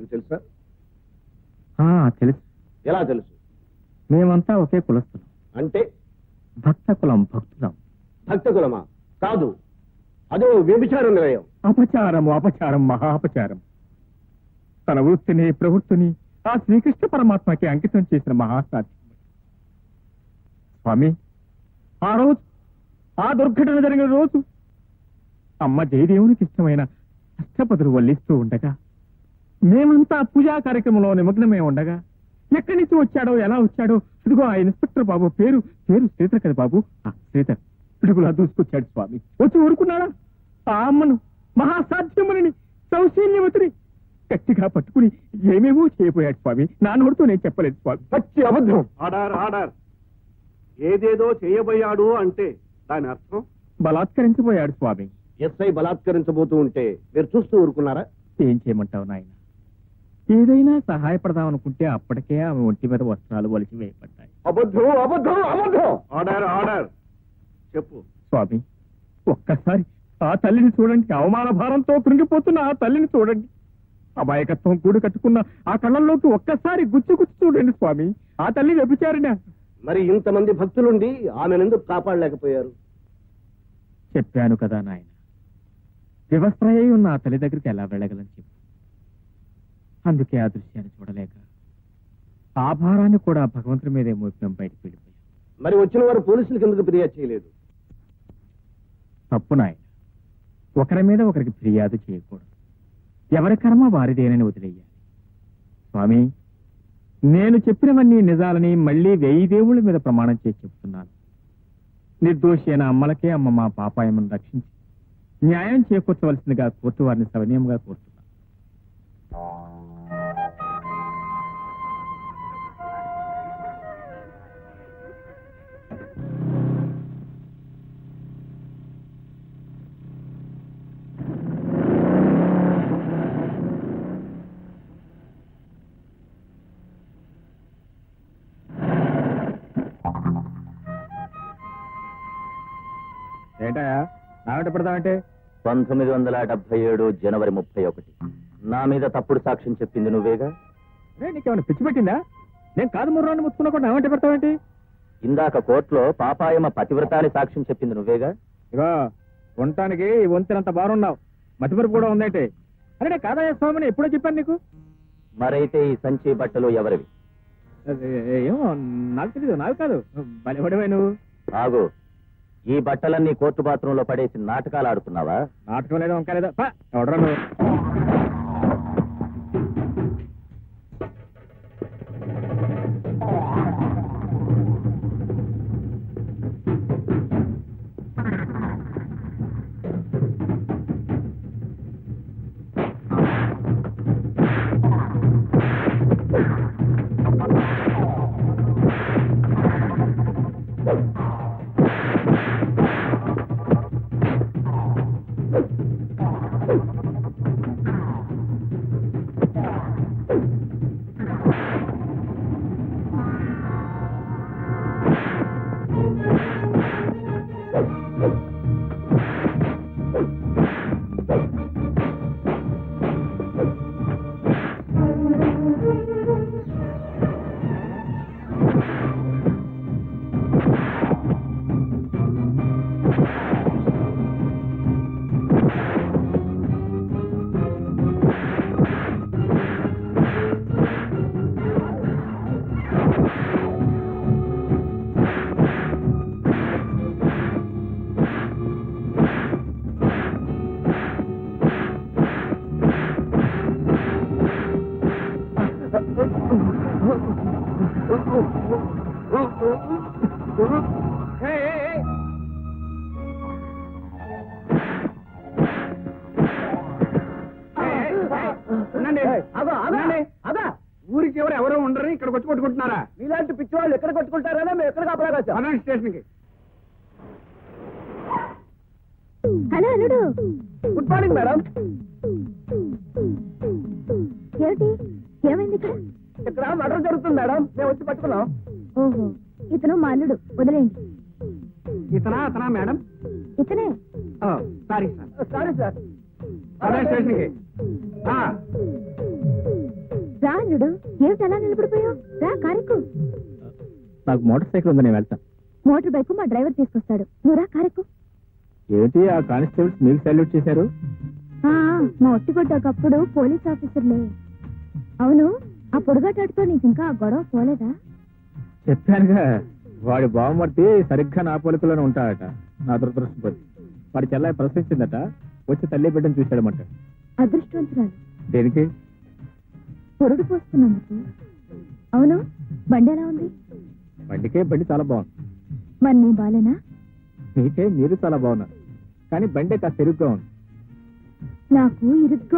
తెలుసా? తెలుసు. ఎలా తెలుసు? మేమంతా ఒకే కులస్తులం. అంటే? భక్త కులం భక్తులం. భక్త కులమా కాదు. అదో వ్యభిచార నిలయం. అపచారము అపచారం మహా అపచారం తన వృత్తిని ప్రవృత్తిని ఆ శ్రీకృష్ణ పరమాత్మకి అంకితం చేసిన మహాసాధ్యం. స్వామి ఆ రోజు ఆ దుర్ఘటన జరిగిన రోజు అమ్మ జయదేవునికి ఇష్టమైన అష్టపదులు వల్లిస్తూ ఉండగా మేమంతా పూజా కార్యక్రమంలో నిమగ్నమై ఉండగా ఎక్కడి నుంచి వచ్చాడో ఎలా వచ్చాడో ఇదిగో ఆ ఇన్స్పెక్టర్ బాబు పేరు పేరు శ్రీధర్ కదా బాబు? ఆ, శ్రీధర్. పిడుగులా దూసుకొచ్చాడు స్వామి. వచ్చి ఊరుకున్నాడా? ఆ అమ్మను మహాసాధ్యముని సౌశీల్యవతిని గట్టిగా పట్టుకుని ఏమేమో చేయబోయాడు స్వామి. నా నోడుతో నేను చెప్పలేదు స్వామి. పచ్చి అబద్ధం. ఆర్డర్ ఆర్డర్ ఏదేదో చేయబోయాడు అంటే దాని అర్థం? బలాత్కరించబోయాడు స్వామి. ఎస్ఐ బలాత్కరించబోతూ ఉంటే మీరు చూస్తూ ఊరుకున్నారా? ఏం చేయమంటావు నాయన? ఏదైనా సహాయపడదాం అనుకుంటే అప్పటికే ఆమె ఒంటి మీద వస్త్రాలు వలిసి వేయబడ్డాయి. అబద్ధం అబద్ధం అబద్ధం! ఆర్డర్ ఆర్డర్ చెప్పు. స్వామి ఒక్కసారి ఆ తల్లిని చూడండి. అవమాన భారంతో కృంగిపోతున్న ఆ తల్లిని చూడండి. అమాయకత్వం కూడి కట్టుకున్న ఆ కళ్ళల్లోకి ఒక్కసారి గుచ్చి గుచ్చి చూడండి స్వామి. ఆ తల్లి వ్యభిచారిన మరి ఇంతమంది భక్తులుండి ఆమెను ఎందుకు కాపాడలేకపోయారు. చెప్పాను కదా నాయన. వివస్త్రయ్య ఉన్న ఆ తల్లి దగ్గరికి ఎలా వెళ్ళగలని చెప్పు. అందుకే ఆ దృశ్యాన్ని చూడలేక ఆ భారాన్ని కూడా భగవంతుడి మీదే మోపినం బయటకు వెళ్ళిపోయాం మరి వచ్చిన వారు పోలీసులకు ఎందుకు ఫిర్యాదు చేయలేదు. తప్పు నాయన. ఒకరి మీద ఒకరికి ఫిర్యాదు చేయకూడదు. ఎవరి కర్మ వారిదేనని వదిలేయాలి. స్వామి నేను చెప్పినవన్నీ నిజాలని మళ్ళీ వెయ్యి దేవుళ్ళ మీద ప్రమాణం చేసి చెప్తున్నాను. నిర్దోషి అయిన అమ్మలకే అమ్మ మా పాపాయమను రక్షించి న్యాయం చేకూర్చవలసిందిగా కోర్టు వారిని సవినయంగా కోరుతున్నాను. ఏంటయా నాగట పెడతామంటే పంతొమ్మిది వందల డెబ్బై ఏడు జనవరి ముప్పై ఒకటి. నా మీద తప్పుడు సాక్ష్యం చెప్పింది నువ్వేగా? నీకేమైనా పిచ్చి పెట్టిందా? నేను కాదు ముర్రాన్ని ముచ్చుకున్నా నాగంట పెడతావేంటి ఇందాక కోర్టులో పాపాయమ పతివ్రతాన్ని సాక్ష్యం చెప్పింది నువ్వేగా? ఇగో ఉండటానికి వంతెనంత బాగున్నావు మతిమరుపు కూడా ఉందంటే? అరే నేను కాదయ్య స్వామిని ఎప్పుడో చెప్పాను నీకు? మరైతే ఈ సంచి బట్టలు ఎవరివి? ఏమో నాకు తెలీదు నాకు కాదు. బలిపడివే నువ్వు. ఆగు. ఈ బట్టలన్నీ కోర్టు బాత్రూంలో పడేసి నాటకాలు ఆడుతున్నావా? నాటకం లేదు వంక లేదో. నువ్వు? ఊరికి ఎవరు ఎవరో ఉండరు ఇక్కడ వచ్చి కొట్టుకుంటున్నారా? ఇలాంటి పిచ్చి వాళ్ళు ఎక్కడ కొట్టుకుంటారనే మేము ఎక్కడ కాపలాగా స్టేషన్కి హలో అల్లుడు. Good morning madam. ఏమిటి? ఏమైంది ఇక్కడ? ఇక్కడ మర్డర్ జరుగుతుంది మేడం. మేము వచ్చి పట్టుకున్నాం. ఓహో. ఇతను మా అల్లుడు వదిలేయండి. ఇతనా అతనా మేడం? ఇతనే. Sorry sir. Sorry sir. పదండి స్టేషన్కి అల్లుడు. ఏమిటి అలా నిలబడిపోయావు? రా కారెక్కు. నాకు మోటార్ సైకిల్ ఉంది నేను వెళ్తాను. మోటార్ బైక్ మా డ్రైవర్ తీసుకొస్తాడు. నువ్వు రా కారెక్కు. ఏంటి ఆ కానిస్టేబుల్స్ మీకు సల్యూట్ చేశారు? ఆ, మా ఒట్టిగొడ్డ ఒకప్పుడు పోలీస్ ఆఫీసర్లే. అవును? ఆ పొడుగాటాడుతో నీకు ఇంకా ఆ గొడవ పోలేదా? చెప్పానుగా వాడి బావమర్తి సరిగ్గా నా పోలికలోనే ఉంటాడట నా దురదృష్టపతి వాడి చెల్లాయి ప్రశ్నించిందట వచ్చి తల్లి బిడ్డను చూశాడమంట. అదృష్టవంతురాలు. దేనికి? పొరుడు పోస్తున్నందుకు అవును? బండి ఎలా ఉంది? బండికే బండి చాలా బాగుంది. మరి నీ బాలేనా? మీకే మీరు చాలా బాగున్నారు. కానీ బండి కాస్త ఇరుగ్గా ఉంది. నాకు ఇరుగ్గా